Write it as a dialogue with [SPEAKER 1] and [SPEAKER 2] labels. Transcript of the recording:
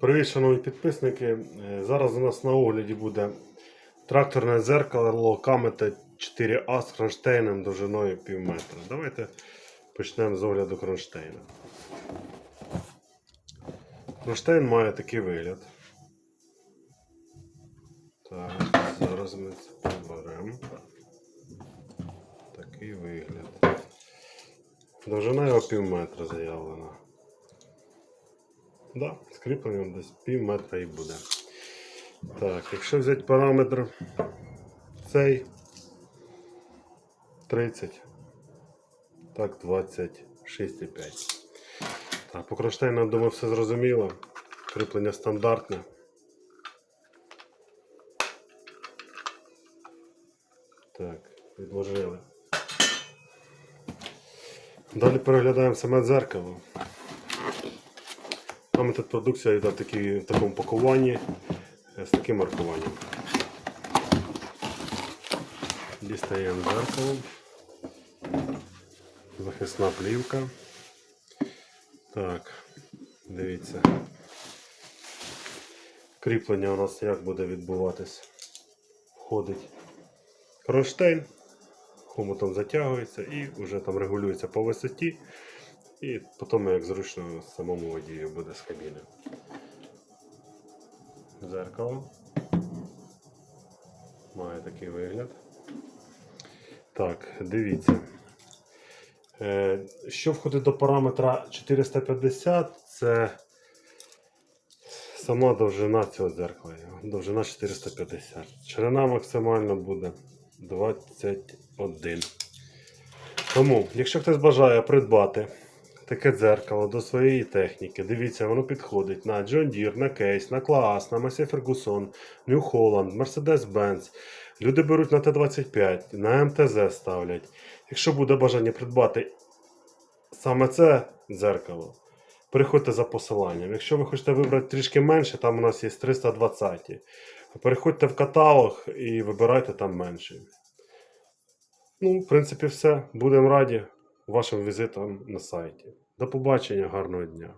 [SPEAKER 1] Привіт, шановні підписники. Е, Зараз у нас на огляді буде тракторне дзеркало Камета 4А з кронштейном довжиною пів метра. Давайте почнемо з огляду кронштейна. Кронштейн має такий вигляд. Так, зараз ми це приберемо. Такий вигляд. Довжина його пів метра заявлена. Да, з кріпленням десь пів метра і буде. Так, якщо взяти параметр цей 30, так 26,5. Так, по кронштейну, думаю, все зрозуміло. Кріплення стандартне. Так, відложили. Далі переглядаємо саме дзеркало. Саме тут продукція йде в, такій- в такому пакуванні е, з таким маркуванням. Дістаємо дзеркало. Захисна плівка. Так, дивіться. Кріплення у нас як буде відбуватись. Входить кронштейн, хомутом затягується і вже там регулюється по висоті. І потім як зручно самому водію буде з кабіни. Зеркало. Має такий вигляд. Так, дивіться. Е, Що входить до параметра 450, це сама довжина цього дзеркала. Довжина 450. Ширина максимально буде 21. Тому, якщо хтось бажає придбати таке дзеркало до своєї техніки, дивіться, воно підходить на John Deere, на Case, на Claas, на Massey Ferguson, New Holland, Mercedes-Benz. Люди беруть на Т-25, на МТЗ ставлять. Якщо буде бажання придбати саме це дзеркало, переходьте за посиланням. Якщо ви хочете вибрати трішки менше, там у нас є 320. Переходьте в каталог і вибирайте там менше. Ну, в принципі, все. Будемо раді вашим візитом на сайті. До побачення, гарного дня!